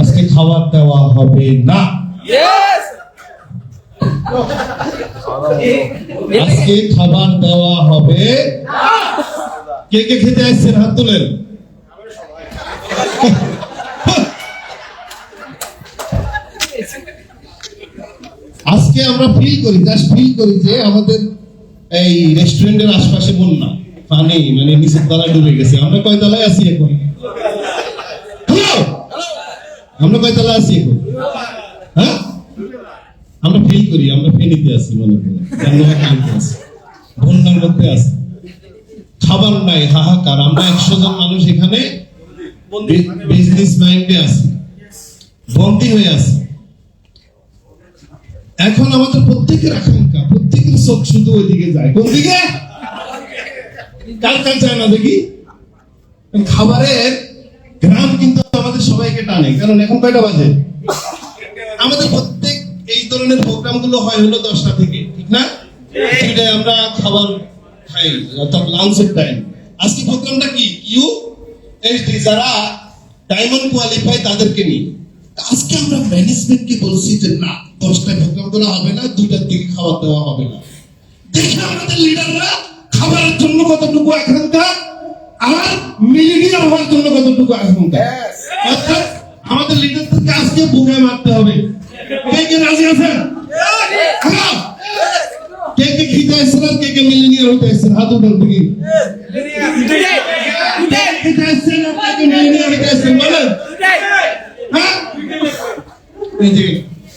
আজকে খাবার দেওয়া হবে না। আজকে খাবার দেওয়া হবে কে কে খেতে আসছেন হাত তুলেন? আজকে আমরা ফিল করি জাস্ট ফিল করি যে আমাদের এই রেস্টুরেন্টের আশপাশে বন্যা। পানি মানে নিচের তলায় ডুবে গেছে। আমরা কয় তলায় আছি এখন? আমরা কয় তলায় আছি এখন? হ্যাঁ? আমরা ফিল করি আমরা ফেনীতে আছি মনে করি নোয়াখালীতে আছি। বন্যার মধ্যে আছি। খাবার নাই হাহাকার। আমরা একশো জন মানুষ এখানে বিজনেস মাইন্ডে আছি। বন্দী হয়ে আছি। এখন আমাদের প্রত্যেকের আকাঙ্ক্ষা প্রত্যেকের চোখ শুধু ওইদিকে যায়। কোন দিকে? কার কার যায় না দেখি? খাবারের গ্রাম কিন্তু সবাইকে টানে, কারণ এখন কয়টা বাজে? আমাদের প্রত্যেক এই ধরনের প্রোগ্রামগুলো হয় হলো দশটা থেকে, ঠিক না? আমরা খাবার খাই, অর্থাৎ লাঞ্চের টাইম আজকে প্রোগ্রামটা কি? ইউ এইচডি যারা ডায়মন্ড কোয়ালিফাই তাদেরকে নিয়ে আজকে আমরা ম্যানেজমেন্টকে বলছি যে না, দশটায় প্রোগ্রাম করা হবে না, দুইটার দিকে খাবার দেওয়া হবে না। দেখি আমাদের লিডাররা খাবারের জন্য কতটুকু আকাঙ্ক্ষা আর মিলিনিয়ার হওয়ার জন্য কতটুকু আকাঙ্ক্ষা অর্থাৎ আমাদের লিডারদেরকে আজকে বুকে মারতে হবে। কে কে রাজি আছেন? হ্যাঁ। কে কে খিদে আসছেন কে কে মিলিনিয়ার হতে আসছেন হাত উঠান দেখি। কে খিদে আসছেন আর কে কে মিলিনিয়ার হতে আসছেন বলেন। হ্যাঁ?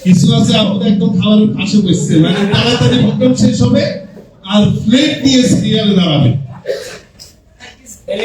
কিছু আছে আপনাদের একদম খাবারের পাশে বসছে। মানে তাড়াতাড়ি প্রোগ্রাম শেষ হবে আর প্লেট নিয়ে সিরিয়ালে দাঁড়াবে।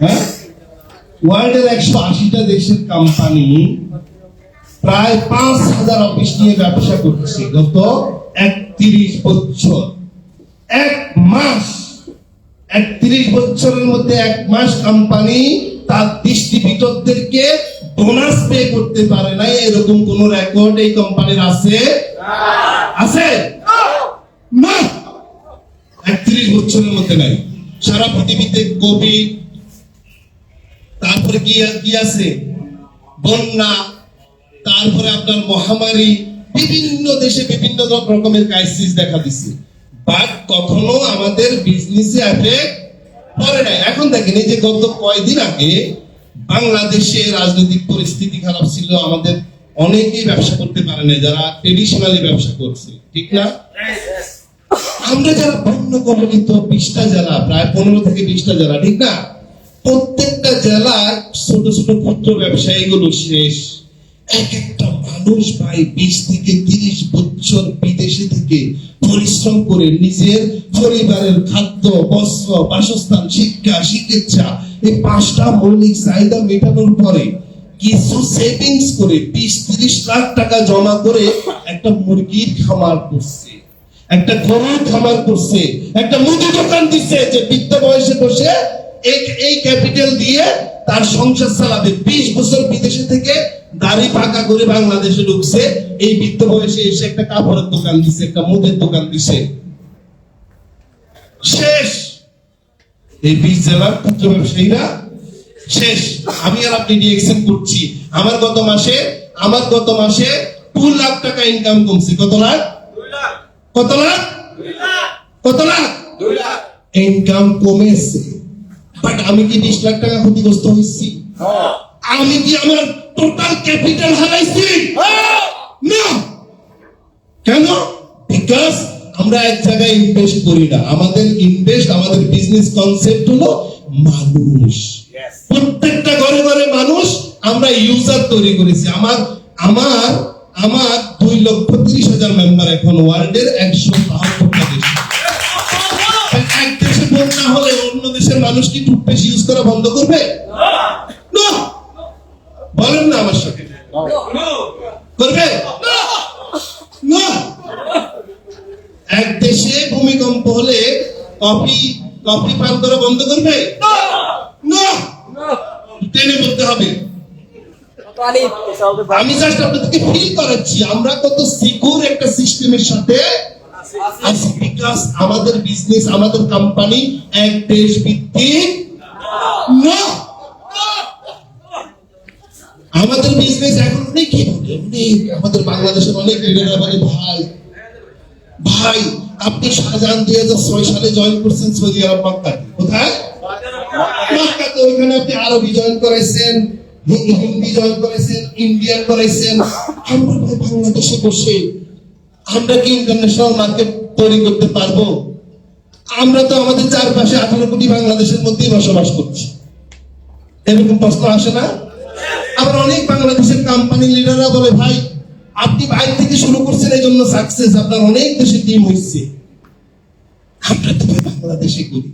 হ্যাঁ? ওয়ার্ল্ডের একশো আশিটা দেশের কোম্পানি প্রায় পাঁচ হাজার অফিস নিয়ে ব্যবসা করছে গত একত্রিশ বছর। এক মাস, একত্রিশ বছরের মধ্যে এক মাস কোম্পানি তার ডিস্ট্রিবিউটরদেরকে বোনাস পে করতে পারে নাই, এরকম কোন রেকর্ড এই কোম্পানির আছে? আছে? না। একত্রিশ বছরের মধ্যে নাই। সারা পৃথিবীতে কোভিড তারপরে কি কি আছে? বন্যা, তারপরে আপনার মহামারী, বিভিন্ন দেশে বিভিন্ন রকমের ক্রাইসিস দেখা দিচ্ছে বাট কখনো আমাদের বিজনেসে এফেক্ট করে নাই। এখন দেখেন, এই যে গত কয়দিন আগে বাংলাদেশে রাজনৈতিক পরিস্থিতি খারাপ ছিল, আমাদের অনেকেই ব্যবসা করতে পারে না যারা ট্রেডিশনালি ব্যবসা করছে। ঠিক না? আমরা যারা বন্য কবলিত বিশটা জেলা, প্রায় পনেরো থেকে বিশটা জেলা, ঠিক না? প্রত্যেকটা জেলার ছোট ছোট ক্ষুদ্র ব্যবসায়ীগুলো শেষ। এক একটা মানুষ ভাই বিশ থেকে তিরিশ বছর বিদেশে থেকে পরিশ্রম করে নিজের পরিবারের খাদ্য, বস্ত্র, বাসস্থান, শিক্ষা, চিকিৎসা, এই পাঁচটা মৌলিক চাহিদা মেটানোর পরে কিছু সেভিংস করে বিশ তিরিশ লাখ টাকা জমা করে একটা মুরগির খামার করছে। একটা গরুর খামার করছে। একটা মুদি দোকান দিচ্ছে যে বৃদ্ধ বয়সে বসে এই ক্যাপিটাল দিয়ে তার সংসার চালাবে। বিশ বছর বিদেশে থেকে দাড়ি পাকা করে বাংলাদেশে ঢুকছে। এই বৃদ্ধ বয়সে এসে একটা কাপড়ের দোকান দিছে একটা মুদের দোকান দিছে। শেষ। এই বিশ জেলার ক্ষুদ্র ব্যবসায়ীরা শেষ। আমি আর আপনি করছি। আমার গত মাসে আমার গত মাসে টু লাখ টাকা ইনকাম কমছে। কত লাখ? কত লাখ? কত লাখ? ইনকাম কমেছে। বাট আমি কি বিশ লাখ টাকা ক্ষতিগ্রস্ত হয়েছি? আমি কি আমার টোটাল ক্যাপিটাল হারাইছি? না। কেন? বিকজ আমরা এক জায়গায় ইনভেস্ট করি না। আমাদের ইনভেস্ট আমাদের বিজনেস কনসেপ্ট হলো মানুষ। প্রত্যেকটা ঘরে ঘরে মানুষ আমরা ইউজার তৈরি করেছি। আমার আমার আমার দুই লক্ষ তিরিশ হাজার মেম্বার এখন ওয়ার্ল্ডের একশো বাহাত্তরটা দেশের মানুষ কি টুথপেস্ট ইউজ করা বন্ধ করবে? বলেন না আমার সাথে। করবে? এক দেশে ভূমিকম্প হলে কফি কফি পান করা বন্ধ করবে? না। টেনে বলতে হবে। আমি জাস্ট আপনাদেরকে ফিল করাচ্ছি আমরা কত সিকিউর একটা সিস্টেমের সাথে আছি। বিকজ আমাদের বিজনেস আমাদের কোম্পানি এক দেশ ভিত্তিক না। আমাদের বিজনেস এখন অনেক কি? আমাদের বাংলাদেশের অনেক লিডাররা বলে ভাই। ভাই, আপনি শাহজাহান দুই হাজার ছয় সালে জয়েন করছেন সৌদি আরব মক্কাতে কোথায়? ওইখানে আপনি আরবি জয়েন করাইছেন হিন্দি জয়েন করাইছেন ইন্ডিয়ান করাইছেন। আমরা বাংলাদেশে বসে আমরা কি ইন্টারন্যাশনাল মার্কেট তৈরি করতে পারব? আমরা তো আমাদের চারপাশে আঠারো কোটি বাংলাদেশের মধ্যেই বসবাস করছি। এরকম প্রশ্ন আসে না? আবার অনেক বাংলাদেশের কোম্পানি লিডাররা বলে, ভাই, আপনি বাইরে থেকে শুরু করছেন, এই জন্য সাকসেস আপনার অনেক দেশে টিম হয়েছে আমরা তো বাংলাদেশে করি।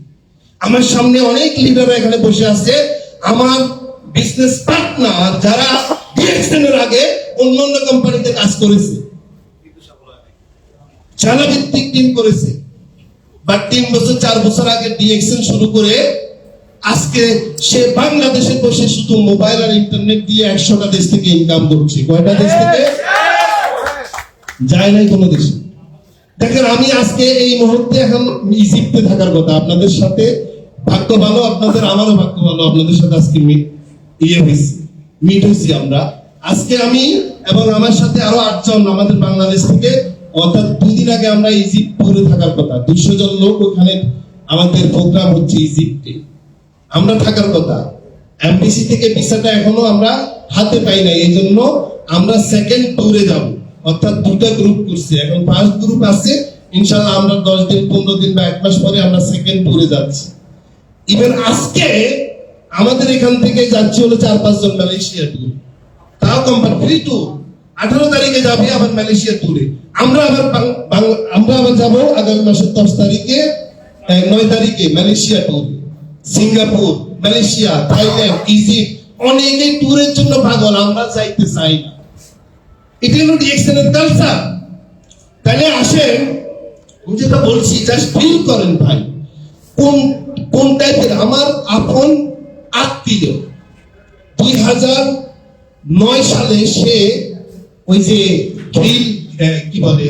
আমার সামনে অনেক লিডাররা এখানে বসে আছে। আমার বিজনেস পার্টনার যারা ডিএক্সএন এর আগে অন্য অন্য কোম্পানিতে কাজ করেছে। চালা ভিত্তিক টিম করেছে। বা তিন বছর, চার বছর আগে ডিএক্সএন শুরু করে আজকে সে বাংলাদেশে বসে শুধু মোবাইল আর ইন্টারনেট দিয়ে একশোটা দেশ থেকে ইনকাম করছে। কয়টা দেশ থেকে? যায় নাই কোনো দেশে। দেখেন, আমি আজকে এই মুহূর্তে এখন ইজিপ্টে থাকার কথা। আপনাদের সাথে ভাগ্য ভালো, আপনাদের আমারও ভাগ্য ভালো। আপনাদের সাথে আজকে মিট ইয়ে হয়েছে মিট হয়েছি আমরা। আজকে আমি এবং আমার সাথে আরও আটজন আমাদের বাংলাদেশ থেকে অর্থাৎ দুদিন আগে আমরা ইজিপ্ট ট্যুরে থাকার কথা। দুইশো জন লোক ওখানে আমাদের প্রোগ্রাম হচ্ছে ইজিপ্টে আমরা থাকার কথা। এমবিসি থেকে ভিসাটা এখনও আমরা হাতে পাই নাই। এই জন্য আমরা সেকেন্ড ট্যুরে যাব। অর্থাৎ দুটো গ্রুপ করছি। এখন ফার্স্ট গ্রুপ আছে। ইনশাল্লাহ আমরা দশ দিন, পনেরো দিন বা এক মাস পরে আমরা সেকেন্ড ট্যুরে যাচ্ছি। ইভেন আজকে আমাদের এখান থেকে যাচ্ছে হলো চার পাঁচজন মালয়েশিয়া ট্যুর তাও কোম্পানি ফ্রি ট্যুর আঠারো তারিখে যাবে আবার মালয়েশিয়া ট্যুরে আমরা আবার আমরা আবার যাব আগামী মাসের দশ তারিখে নয় তারিখে Malaysia tour Singapore, Malaysia, Thailand, Egypt, অনেকে ট্যুরের জন্য পাগল, আমরা যাইতে চাই না। এটা হলো ডিএক্সএনের কালচার তাহলে আসেন, আমি যেটা বলছি জাস্ট ফিল করেন ভাই, কোন কোন টাইপের আমার আপন আত্মীয়। দুই হাজার নয় সালে সে ওই যে গ্রিল কি বলে?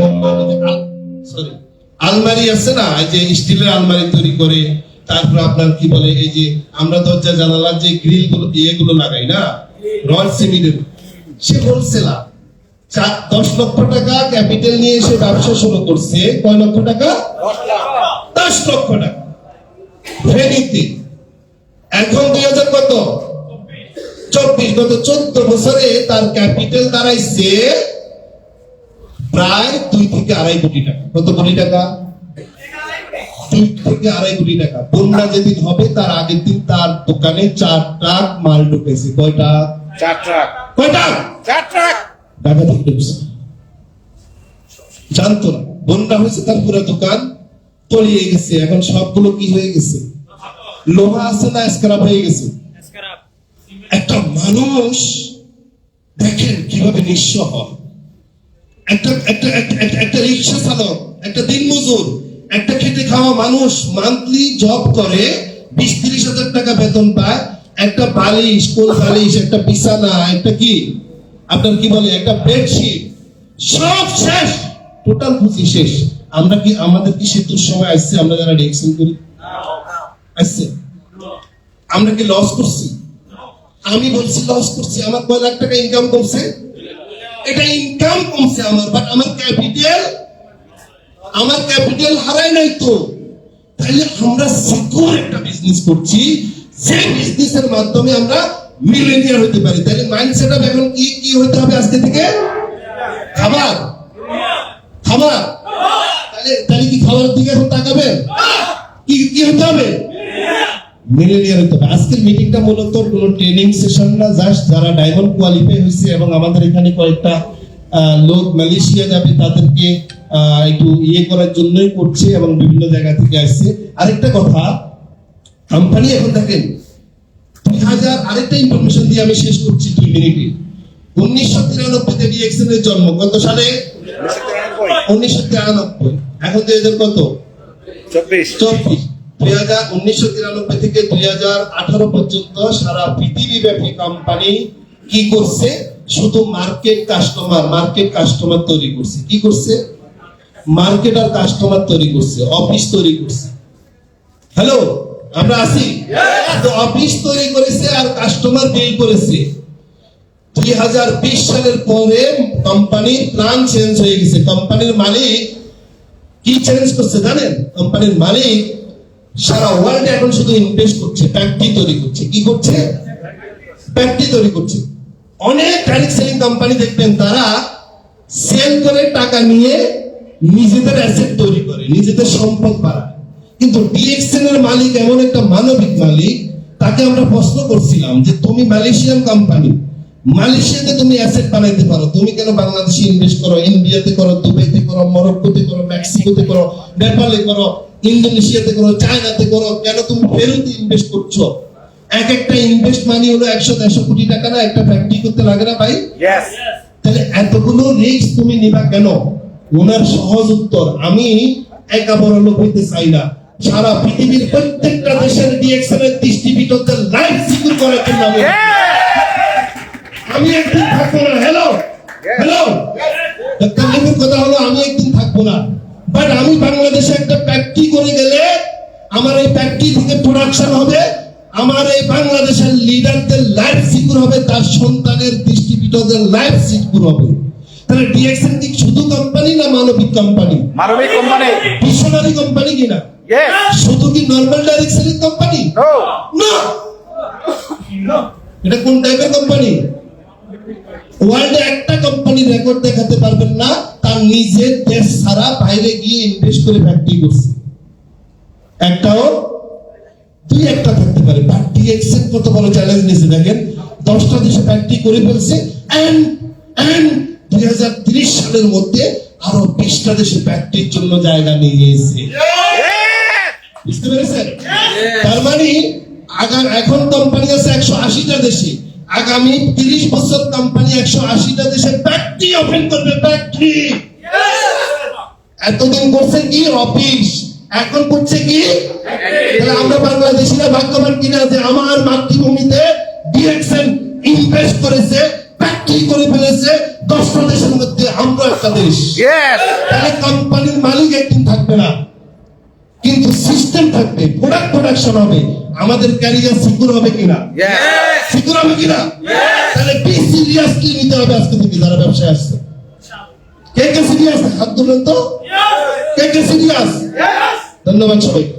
আলমারি আছে না? যে স্টিলের আলমারি তৈরি করে, তারপর আপনার কি বলে, এই যে আমরা দরজা, জানালার যে গ্রিলগুলো ইয়েগুলো লাগাই না? সে হোলসেলার চার দশ লক্ষ টাকা ক্যাপিটাল নিয়ে ব্যবসা শুরু করছে। কয় লক্ষ টাকা? দশ লক্ষ টাকা। ফেনীতে এখন দুই হাজার কত? চব্বিশ। গত চোদ্দ বছরে তার ক্যাপিটাল দাঁড়াইছে প্রায় দুই থেকে আড়াই কোটি টাকা। কত কোটি টাকা? দুই থেকে আড়াই কোটি টাকা। বন্যা যেদিন হবে তার আগের দিন তার দোকানে চার ট্রাক মাল ঢুকেছে। কয়টা? চার ট্রাক। কয়টা? চার ট্রাক। ঢাকা থেকে ঢুকছে। জানতো না। বন্যা হয়েছে তার পুরো দোকান তলিয়ে গেছে। এখন সবগুলো কি হয়ে গেছে? লোহা আছে না স্ক্রাপ হয়ে গেছে? একটা মানুষ দেখেন কীভাবে নিঃস্ব হয়। একটা একটা রিক্সা চালক, একটা দিনমজুর, একটা খেটে খাওয়া মানুষ মান্থলি জব করে, বিশ, তিরিশ হাজার টাকা বেতন পায়, একটা বালিশ কোন বালিশ, একটা বিছানা, একটা কি? আপনার কি বলে? একটা বেডশিট সব শেষ। টোটাল পুঁজি শেষ। আমরা কি, আমাদের কি সেতুর সময় আসছে? আমরা যারা রিয়েকশন করি। আসছে। আমরা কি লস করছি? আমি বলছি লস করছি। আমার কয় লাখ টাকা ইনকাম করছে এটা ইনকাম কমছে আমার বাট আমার ক্যাপিটাল আমার ক্যাপিটাল হারাই নাই তো তাহলে আমরা সিকিউর একটা বিজনেস করছি যে বিজনেসের মাধ্যমে আমরা মিলেনিয়ার হতে পারি তাহলে মাইন্ডসেট আপ এখন কি কি হতে হবে আজকে থেকে খাবার খাবার তাহলে তাহলে কি খাবার দিকে এখন তাকাবেন কি কি হতে হবে মিলেনিয়ার আজকের মিটিংটা মূলত কোনো ট্রেনিং সেশন না জাস্ট যারা ডায়মন্ড কোয়ালিফাই হয়েছে এবং আমাদের এখানে কয়েকটা লোক মালয়েশিয়া যাবে তাদেরকে একটু ইয়ে করার জন্যই করছে এবং বিভিন্ন জায়গা থেকে আসছে। আরেকটা কথা কোম্পানি এখন দেখেন দুই হাজার আরেকটা ইনফরমেশন দিয়ে আমি শেষ করছি দুই মিনিটে। উনিশশো তিরানব্বইতে ডিএক্সএন এর জন্ম কত সালে? উনিশশো তিরানব্বই। এখন দুই হাজার কত? চব্বিশ। চব্বিশ। দুই হাজার উনিশশো তিরানব্বই থেকে দুই হাজার আঠারো পর্যন্ত সারা পৃথিবী ব্যাপী কোম্পানি কি করছে? শুধু মার্কেট কাস্টমার মার্কেট কাস্টমার তৈরি করছে। কি করছে? মার্কেট আর কাস্টমার তৈরি করছে অফিস তৈরি করছে। হ্যালো আমরা আছি? অফিস তৈরি করেছে আর কাস্টমার বিল করেছে। দুই হাজার বিশ সালের পরে কোম্পানির প্ল্যান চেঞ্জ হয়ে গেছে। কোম্পানির মালিক কি চ্যালেঞ্জ করছে জানেন? কোম্পানির মালিক সারা ওয়ার্ল্ডে এখন শুধু ইনভেস্ট করছে ফ্যাক্টরি তৈরি করছে। কি করছে? ফ্যাক্টরি তৈরি করছে। অনেক ডাইরেক্ট সেলিং কোম্পানি দেখবেন, তারা সেল করে টাকা নিয়ে নিজেদের অ্যাসেট তৈরি করে, নিজেদের সম্পদ বাড়ায়। কিন্তু ডিএক্সএন এর মালিক এমন একটা মানবিক মালিক, তাকে আমরা প্রশ্ন করছিলাম যে, তুমি মালয়েশিয়ান কোম্পানি মালয়েশিয়াতে তুমি অ্যাসেট বানাইতে পারো। তুমি কেন বাংলাদেশে ইনভেস্ট করো? ইন্ডিয়াতে করো দুবাইতে করো মরক্কোতে করো মেক্সিকোতে করো নেপালে করো? ইন্দোনেশিয়াতে করো চায়নাতে করো কেন তুমি পেরুতে ইনভেস্ট করছ? এক একটা ইনভেস্ট মানি হলো একশো দেড়শো কোটি টাকা না একটা ফ্যাক্টরি করতে লাগে না ভাই? তাহলে এতগুলো রিস্ক তুমি নিবা কেন? ওনার সহজ উত্তর আমি একা বড় লোক হইতে চাই না। সারা পৃথিবীর প্রত্যেকটা দেশের ডিএক্সএল এর ডিস্ট্রিবিউটরদের লাইফ সিকিউর করার জন্য আমি একদিন থাকব না হ্যালো হ্যালো কথা হলো আমি একদিন থাকব না। বাট আমি বাংলাদেশে একটা ফ্যাক্টরি করে গেলে আমার এই ফ্যাক্টরি থেকে প্রোডাকশন হবে আমার এই বাংলাদেশের লিডারদের লাইফ সিকিউর হবে তার সন্তানের ডিস্ট্রিবিউটরদের লাইফ সিকিউর হবে। তাহলে ডিএক্সএন কি শুধু কোম্পানি না মানবিক কোম্পানি মানবিক কোম্পানি মিশনারি কোম্পানি কিনা শুধু কি নর্মাল ডাইরেক্ট কোম্পানি না। এটা কোন টাইপের কোম্পানি ওয়ার্ল্ডে একটা কোম্পানি রেকর্ড দেখাতে পারবেন না। তার নিজের দেশ ছাড়া বাইরে গিয়ে ইনভেস্ট করে ফ্যাক্টরি করছে। একটাও দুই একটা থাকতে পারে। বাট ডিএক্সএন কত বড় চ্যালেঞ্জ নিয়েছে দেখেন? দশটা দেশে ফ্যাক্টরি করে ফেলছে এন্ড এন্ড দুই সালের মধ্যে আরও বিশটা দেশে ফ্যাক্টরির জন্য জায়গা নিয়ে গিয়েছে বুঝতে পেরেছেন? তার মানে আগাম এখন কোম্পানি আছে একশো আশিটা দেশে। আগামী তিরিশ বছর কোম্পানি একশো আশিটা দেশে ফ্যাক্টরি ওপেন করবে ফ্যাক্টরি এতদিন করছে কি? অফিস এখন করছে কি? তাহলে আমরা বাংলাদেশিরা ভাগ্যবান কিনা যে আমার মাতৃভূমিতে ডিএক্সএন ইনভেস্ট করেছে ফ্যাক্টরি করে ফেলেছে দশটা দেশের মধ্যে আমরা একটা দেশ। তাহলে কোম্পানির মালিক একদিন থাকবে না। কিন্তু সিস্টেম থাকবে প্রোডাক্ট প্রোডাকশন হবে। আমাদের ক্যারিয়ার সিকিউর হবে কিনা? সিকিউর হবে কিনা? তাহলে বি সিরিয়াসলি নিতে হবে আজকে থেকে যারা ব্যবসায় আসছে কে কে সিরিয়াস হাত তুলেন তো। কে কে সিরিয়াস ধন্যবাদ সবাইকে।